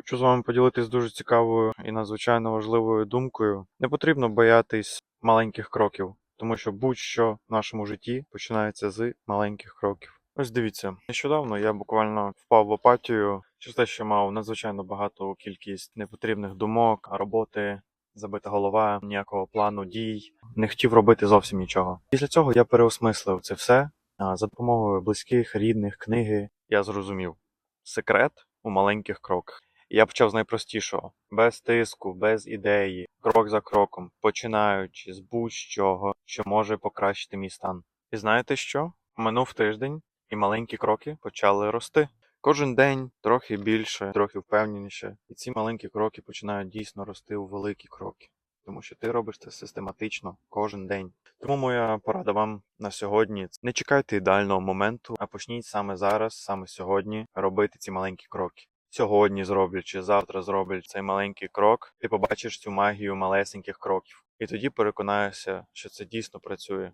Хочу з вами поділитись дуже цікавою і надзвичайно важливою думкою. Не потрібно боятись маленьких кроків, тому що будь-що в нашому житті починається з маленьких кроків. Ось дивіться, нещодавно я буквально впав в апатію через те, що мав надзвичайно багату кількість непотрібних думок, роботи, забита голова, ніякого плану дій, не хотів робити зовсім нічого. Після цього я переосмислив це все за допомогою близьких, рідних, книги. Я зрозумів секрет у маленьких кроках. Я почав з найпростішого, без тиску, без ідеї, крок за кроком, починаючи з будь-чого, що може покращити мій стан. І знаєте що? Минув тиждень, і маленькі кроки почали рости. Кожен день трохи більше, трохи впевненіше, і ці маленькі кроки починають дійсно рости у великі кроки, тому що ти робиш це систематично кожен день. Тому моя порада вам на сьогодні: не чекайте ідеального моменту, а почніть саме зараз, саме сьогодні, робити ці маленькі кроки. Сьогодні зроблять чи завтра зроблять цей маленький крок, ти побачиш цю магію малесеньких кроків. І тоді переконаєшся, що це дійсно працює.